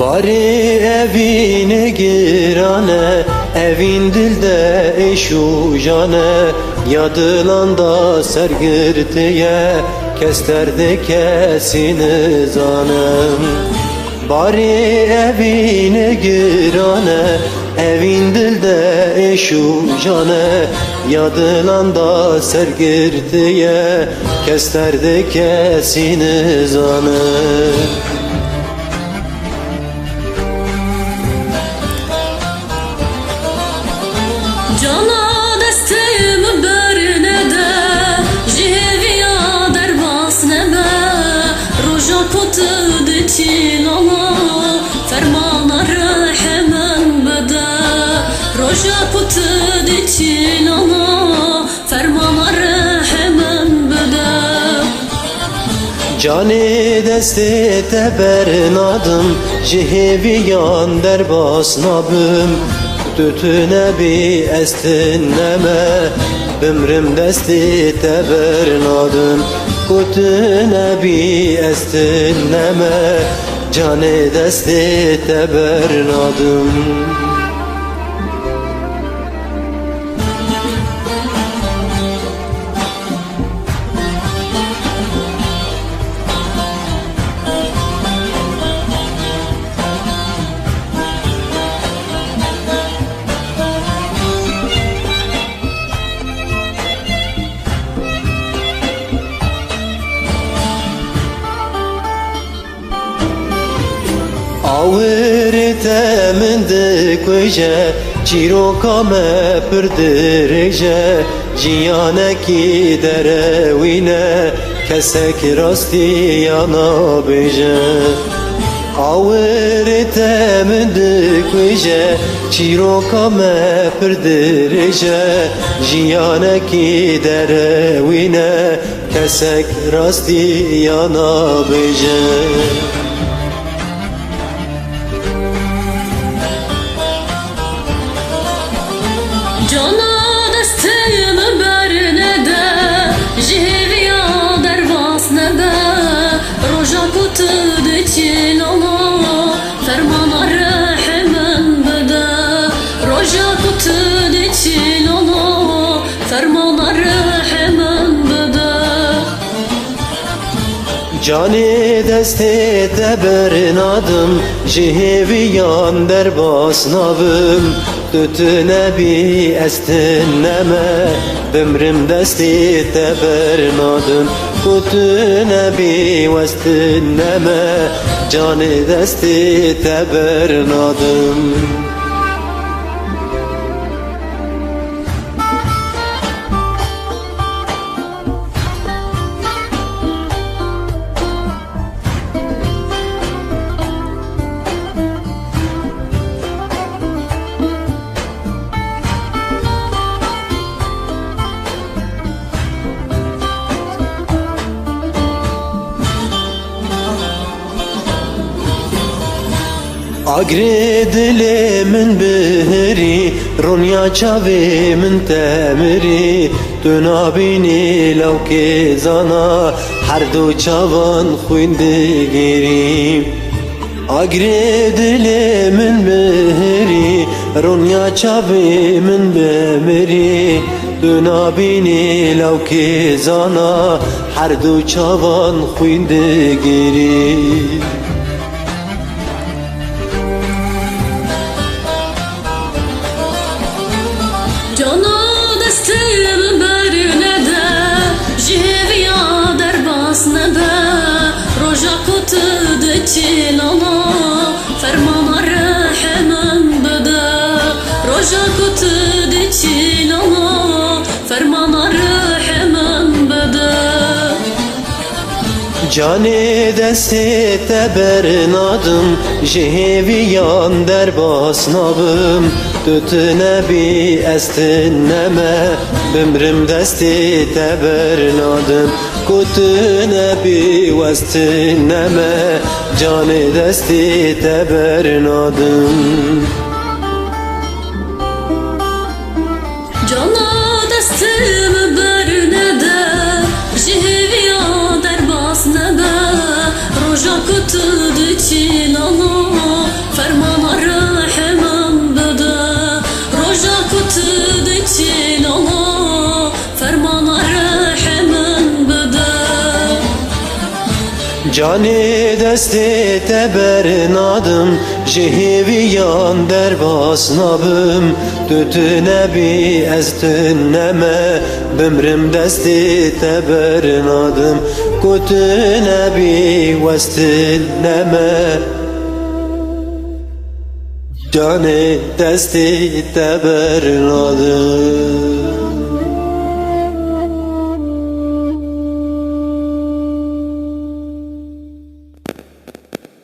Bari evine girane Evin dilde eşu jane. Yadılanda sergirtiye Kesterde kesini zanım Bari evine girane Evin dilde eşu jane. Yadılanda sergirtiye Kesterde kesini zanım diçin ala Fermana hemen bede Roja kutu diçin ala Fermana hemen bede Cani desti tebernadım Jiheviyan derbas nabım Tütüne bir estinleme Bümrüm desti tebernadım Kutüne bir estinleme Cani desti tebernadım Avırte mende kweje Çiroka me pırdıreje Ciyaneki derevine Kesek rasti yana beje. Avırte mende kweje Çiroka me pırdıreje Ciyaneki derevine Kesek rasti yana beje Cani deste teberin adım Jiheviyan derbas navım. Tütüne bir estinleme Bümrüm desti teberin adım Kutüne bir vestinleme Cani desti teberin adım Agri dilimin bihri Ronya çavimin temiri Duna bini lavke zana Her du çavan huyndi girim Agri dilimin bihri Ronya çavimin bemiri Duna bini lavke zana Her du çavan huyndi girim Cana Cani desti teberin adım Jiheviyan derbas nabım. Tütüne bir estinleme Bümrüm desti teberin adım Kutüne bir vestinleme Cani desti teberin derbas nebe Roja Canê destê te bernadim Ji hêviyan derbas nabim Tu tunebî ez tuneme Bimrim destê te bernadim Ku tunebî westineme Canê destê te bernadim